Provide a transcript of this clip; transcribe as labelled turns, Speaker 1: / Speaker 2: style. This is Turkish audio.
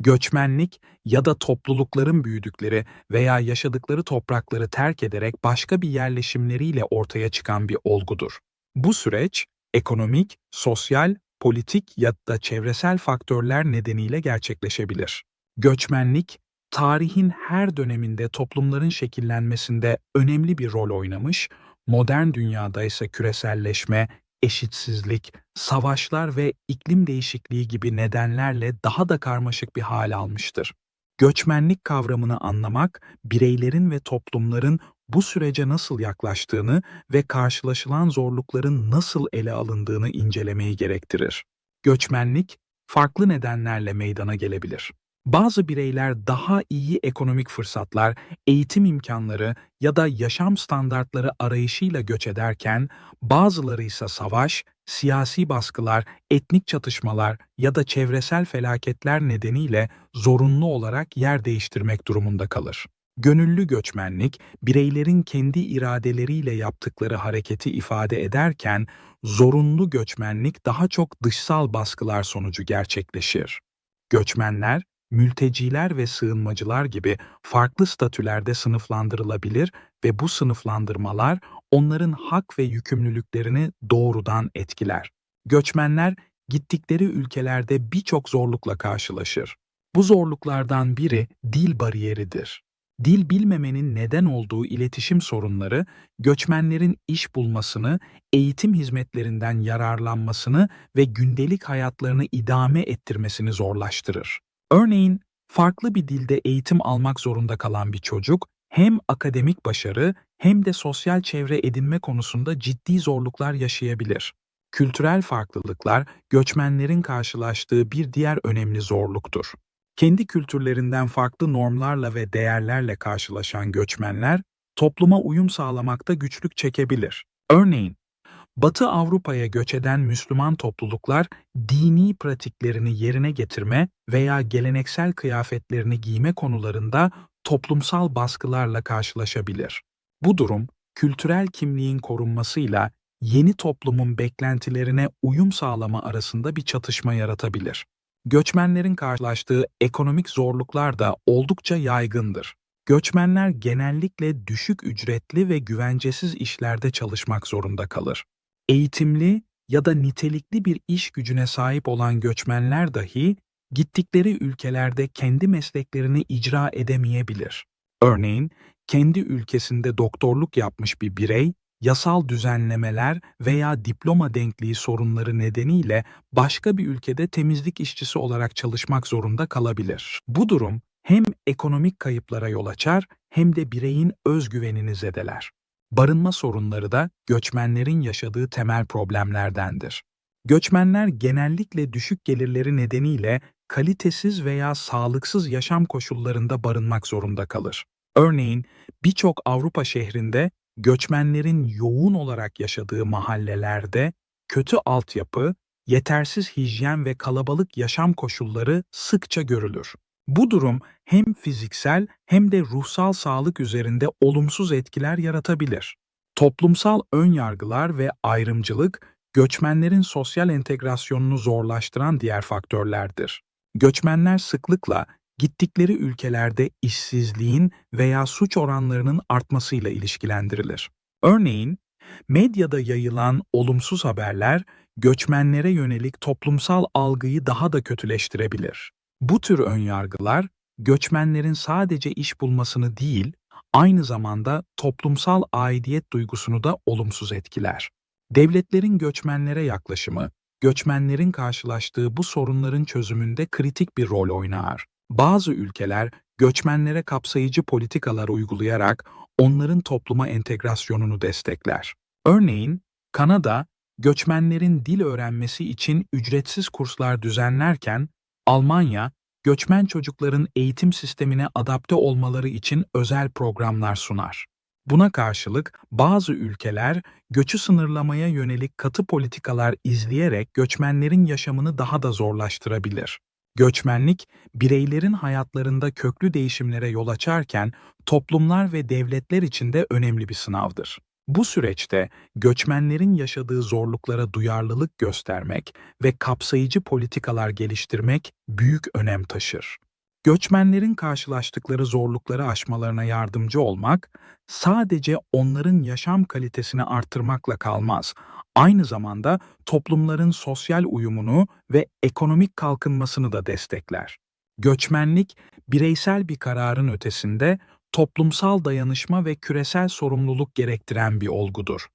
Speaker 1: Göçmenlik ya da toplulukların büyüdükleri veya yaşadıkları toprakları terk ederek başka bir yerleşimleriyle ortaya çıkan bir olgudur. Bu süreç ekonomik, sosyal, politik ya da çevresel faktörler nedeniyle gerçekleşebilir. Göçmenlik, tarihin her döneminde toplumların şekillenmesinde önemli bir rol oynamış, modern dünyada ise küreselleşme, eşitsizlik, savaşlar ve iklim değişikliği gibi nedenlerle daha da karmaşık bir hal almıştır. Göçmenlik kavramını anlamak, bireylerin ve toplumların bu sürece nasıl yaklaştığını ve karşılaşılan zorlukların nasıl ele alındığını incelemeyi gerektirir. Göçmenlik, farklı nedenlerle meydana gelebilir. Bazı bireyler daha iyi ekonomik fırsatlar, eğitim imkanları ya da yaşam standartları arayışıyla göç ederken, bazıları ise savaş, siyasi baskılar, etnik çatışmalar ya da çevresel felaketler nedeniyle zorunlu olarak yer değiştirmek durumunda kalır. Gönüllü göçmenlik, bireylerin kendi iradeleriyle yaptıkları hareketi ifade ederken, zorunlu göçmenlik daha çok dışsal baskılar sonucu gerçekleşir. Göçmenler, mülteciler ve sığınmacılar gibi farklı statülerde sınıflandırılabilir ve bu sınıflandırmalar onların hak ve yükümlülüklerini doğrudan etkiler. Göçmenler gittikleri ülkelerde birçok zorlukla karşılaşır. Bu zorluklardan biri dil bariyeridir. Dil bilmemenin neden olduğu iletişim sorunları, göçmenlerin iş bulmasını, eğitim hizmetlerinden yararlanmasını ve gündelik hayatlarını idame ettirmesini zorlaştırır. Örneğin, farklı bir dilde eğitim almak zorunda kalan bir çocuk, hem akademik başarı hem de sosyal çevre edinme konusunda ciddi zorluklar yaşayabilir. Kültürel farklılıklar, göçmenlerin karşılaştığı bir diğer önemli zorluktur. Kendi kültürlerinden farklı normlarla ve değerlerle karşılaşan göçmenler, topluma uyum sağlamakta güçlük çekebilir. Örneğin, Batı Avrupa'ya göç eden Müslüman topluluklar dini pratiklerini yerine getirme veya geleneksel kıyafetlerini giyme konularında toplumsal baskılarla karşılaşabilir. Bu durum, kültürel kimliğin korunmasıyla yeni toplumun beklentilerine uyum sağlama arasında bir çatışma yaratabilir. Göçmenlerin karşılaştığı ekonomik zorluklar da oldukça yaygındır. Göçmenler genellikle düşük ücretli ve güvencesiz işlerde çalışmak zorunda kalır. Eğitimli ya da nitelikli bir iş gücüne sahip olan göçmenler dahi gittikleri ülkelerde kendi mesleklerini icra edemeyebilir. Örneğin, kendi ülkesinde doktorluk yapmış bir birey, yasal düzenlemeler veya diploma denkliği sorunları nedeniyle başka bir ülkede temizlik işçisi olarak çalışmak zorunda kalabilir. Bu durum hem ekonomik kayıplara yol açar hem de bireyin özgüvenini zedeler. Barınma sorunları da göçmenlerin yaşadığı temel problemlerdendir. Göçmenler genellikle düşük gelirleri nedeniyle kalitesiz veya sağlıksız yaşam koşullarında barınmak zorunda kalır. Örneğin birçok Avrupa şehrinde göçmenlerin yoğun olarak yaşadığı mahallelerde kötü altyapı, yetersiz hijyen ve kalabalık yaşam koşulları sıkça görülür. Bu durum hem fiziksel hem de ruhsal sağlık üzerinde olumsuz etkiler yaratabilir. Toplumsal önyargılar ve ayrımcılık, göçmenlerin sosyal entegrasyonunu zorlaştıran diğer faktörlerdir. Göçmenler sıklıkla gittikleri ülkelerde işsizliğin veya suç oranlarının artmasıyla ilişkilendirilir. Örneğin, medyada yayılan olumsuz haberler göçmenlere yönelik toplumsal algıyı daha da kötüleştirebilir. Bu tür önyargılar göçmenlerin sadece iş bulmasını değil, aynı zamanda toplumsal aidiyet duygusunu da olumsuz etkiler. Devletlerin göçmenlere yaklaşımı, göçmenlerin karşılaştığı bu sorunların çözümünde kritik bir rol oynar. Bazı ülkeler göçmenlere kapsayıcı politikalar uygulayarak onların topluma entegrasyonunu destekler. Örneğin, Kanada, göçmenlerin dil öğrenmesi için ücretsiz kurslar düzenlerken, Almanya, göçmen çocukların eğitim sistemine adapte olmaları için özel programlar sunar. Buna karşılık bazı ülkeler göçü sınırlamaya yönelik katı politikalar izleyerek göçmenlerin yaşamını daha da zorlaştırabilir. Göçmenlik, bireylerin hayatlarında köklü değişimlere yol açarken toplumlar ve devletler için de önemli bir sınavdır. Bu süreçte göçmenlerin yaşadığı zorluklara duyarlılık göstermek ve kapsayıcı politikalar geliştirmek büyük önem taşır. Göçmenlerin karşılaştıkları zorlukları aşmalarına yardımcı olmak, sadece onların yaşam kalitesini artırmakla kalmaz. Aynı zamanda toplumların sosyal uyumunu ve ekonomik kalkınmasını da destekler. Göçmenlik, bireysel bir kararın ötesinde toplumsal dayanışma ve küresel sorumluluk gerektiren bir olgudur.